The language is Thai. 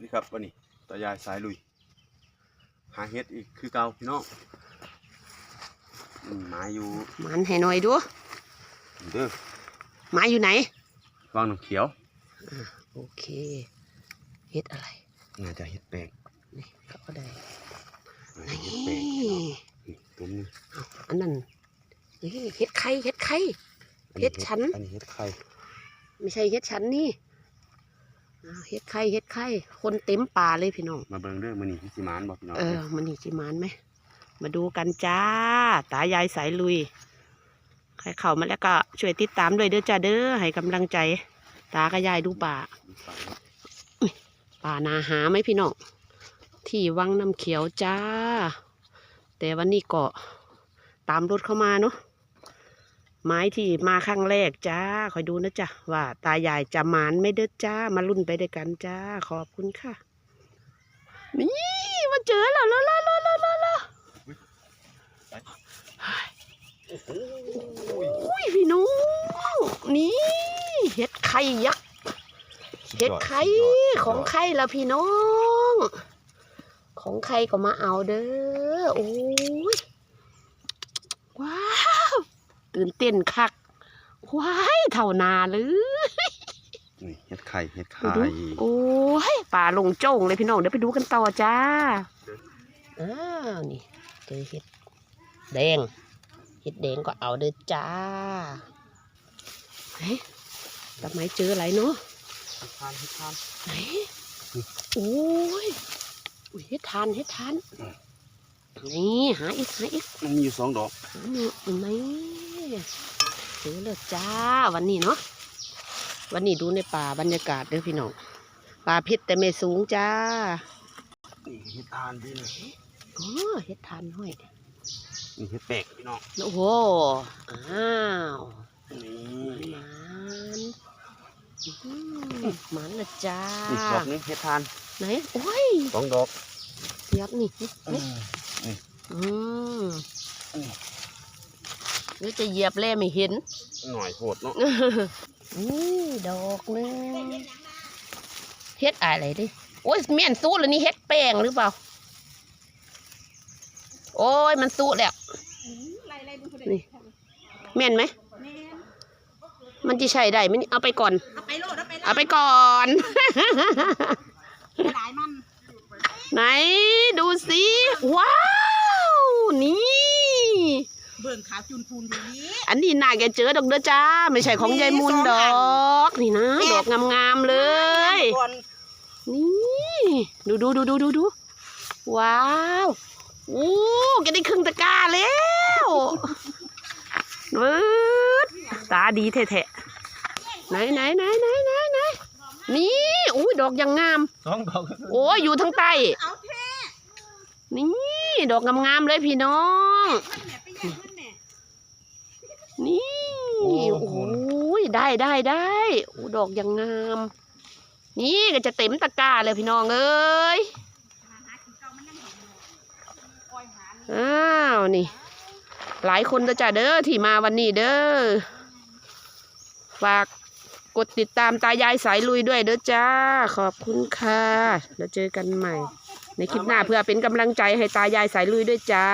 นี่ครับวันนี้ตายายสายลุย หาเฮ็ดอีกคือเก่าพี่น้องอืมหมาอยู่มันให้หน่อยดูเด้อหมาอยู่ไหนวางน้ำเขียวโอเคเฮ็ดอะไรน่าจะเฮ็ดแปลงนี่เขาก็ได้น่าจะนี่เฮ็ดแปลงนี่ตัวนี้เอาอันนั้นนี่เฮ็ดไข่เฮ็ดไข่เฮ็ดชั้นอันนี้เฮ็ดไข่ไม่ใช่เฮ็ดฉันนี่อ้าว เฮ็ดไข่เฮ็ดไข่คนเต็มป่าเลยพี่น้องมาเบิ่งเด้อมื้อนี้พี่สิมานบ่พี่น้องเออมันนี่จิมานไหมมาดูกันจ้า ตายายสายลุย ใครเข้ามาแล้วก็ช่วยติดตามด้วยเด้อจ้าเด้อให้กำลังใจ ตากับยายดูป่า ป่านาหาไหมพี่น้องที่วังน้ำเขียวจ้า แต่วันนี้ก็ตามรถเข้ามาเนาะ ไม้ที่มาครั้งแรกจ้า คอยดูนะจ้ะว่า ตายายจะหมานไม่เด้อจ้า มารุ่นไปด้วยกันจ้า ขอบคุณค่ะ นี่มาเจอแล้วแล้วแล้วแล้วแล้วแล้วอุ้ยพี่น้องนี่เห็ดไข่ยักษ์เห็ดไข่ของไข่ละพี่น้อง ของใครก็มาเอาเด้อโอ้ยว้า ตื่นเต้นคักว้ายเท่านาเลยนี่เฮ็ดไข่เฮ็ดดูไข่ดูโอ้ยป่าลงโจ้งเลยพี่น้องเดี๋ยวไปดูกันต่อจ้าอ้าวนี่เจอเห็ดแดงเห็ดแดงก็เอาเด้อจ้าเฮ้ยทำไมเจออะไรเนาะเฮ็ดทานเฮ็ดทานไหนโอ้ยอุ้ยเฮ็ดทานเฮ็ดทาน นี่หาอีกหาอีกมันมีอยู่สองดอกหาหนึ่งเห็นไหมเจอแล้วจ้าวันนี้เนาะวันนี้ดูในป่าบรรยากาศเด้อพี่น้องป่าพิษแต่ไม่สูงจ้านี่เฮ็ดทานพี่นี่อ๋อเฮ็ดทานห้อยนี่เฮ็ดแปลกพี่น้องโอ้โหอ้าวนี่หมันอื้อหมันละจ้านี่ดอกนี้เฮ็ดทานไหนโอ้ยสองดอกเสียบนี่ อืนี่มอืมอืมเดี๋ยวจะเหยียบแล่ไม่เห็น หน่อยโหดเนาะนี่ดอกหนึงเฮ็ดอะไรดิ โอ้ยเมียนสู้แล้วนี่เฮ็ดแป้งหรือเปล่า โอ้ยมันสู้แล้วนี่แม่นไหม มันจะใช้ได้ไหมนี่เอาไปก่อน เอาไปโลดเอาไปโลเอาดไปก่อนหลายมันไหนดูสิว้าวนี่เบิ่งขาวจุนพูนอยู่นี้อันนี้น่าแกเจอดอกเด้อจ้า ไม่ใช่ของยายมุนดอกนี่นะดอกงามๆเลยก่อนนี่ดูดูดูดูดูดูว้าวโอ้แกได้ครึ่งตะกร้าแล้วเวิร์ดตาดีแท้ๆไหนไหนไหนไหนไหนไหนนี่อุ้ยดอกยังงามสองดอกโอ้ยอยู่ทางใต้เอาแท้นี่ ดอกงามๆเลยพี่น้อง มันแหม่ไปใหญ่มันแหม่ นี่โอ้โห ได้ได้ได้โอ้ดอกยังงาม นี่ก็จะเต็มตะกร้าเลยพี่น้องเอ้ยหาหากินเก่ามันยังเห็นอยู่ปล่อยหานี่อ้าวนี่ หลายคนเด้อจ้าเด้อที่มาวันนี้เด้อฝากกดติดตามตายายสายลุยด้วยเด้อจ้า ขอบคุณค่ะแล้วเจอกันใหม่ ในคลิปหน้าเพื่อเป็นกำลังใจให้ตายายสายลุยด้วยจ้า